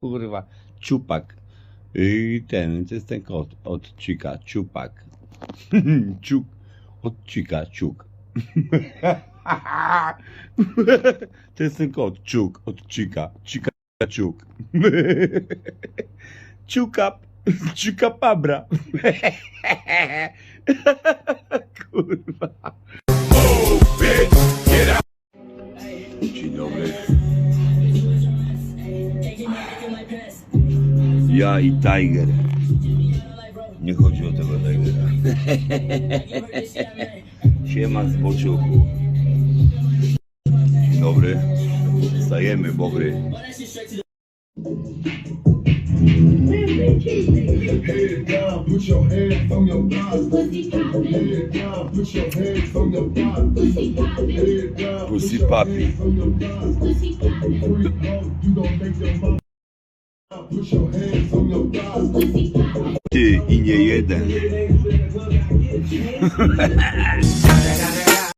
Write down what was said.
Kurwa, ciupak. I ten, to jest ten kot od cika, ciupak. Ciuk, od cika, ciuk. To jest ten kot, ciuk, od cika, cika, ciuk. Ciuka, ciuka pabra. Kurwa. Dzień dobry. Ja i Tiger. Nie chodzi o tego Tigera. Siema z boczuchu. Dzień dobry. Stajemy, bobry. Head down, put your hands on your thighs. Head down, put your hands on your thighs. Head down, put Pussy your papi. hands on your thighs. Freak hoe, you gon' make your mouth. Ty i nie jeden.